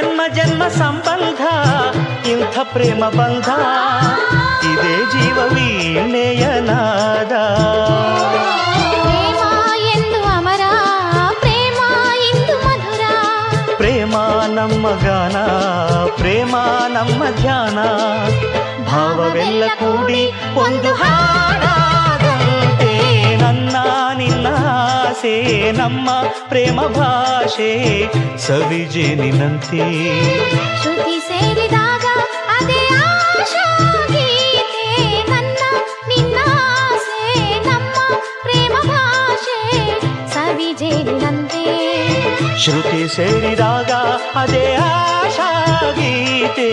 జన్మ జన్మ సంబంధ ఇంత ప్రేమ బంధ. ఇదే జీవ వీణయనాద ప్రేమ ನಮ್ಮ ಗಾನ ಪ್ರೇಮ ನಮ್ಮ ಕೂಡಿ ಆಸೆ ನಮ್ಮ ಪ್ರೇಮ ಭಾಷೆ ಸವಿಜೇನಿನಂತೆ ಶ್ರುತಿ ಸೇರಿದಾಗ ಅದೇ ಆಶಾ ಗೀತೆ ನನ್ನ ನಿನ್ನ ಆಸೆ ನಮ್ಮ ಪ್ರೇಮ ಭಾಷೆ ಸವಿಜೇನಿನಂತೆ ಶ್ರುತಿ ಸೇರಿದಾಗ ಅದೇ ಆಶಾ ಗೀತೆ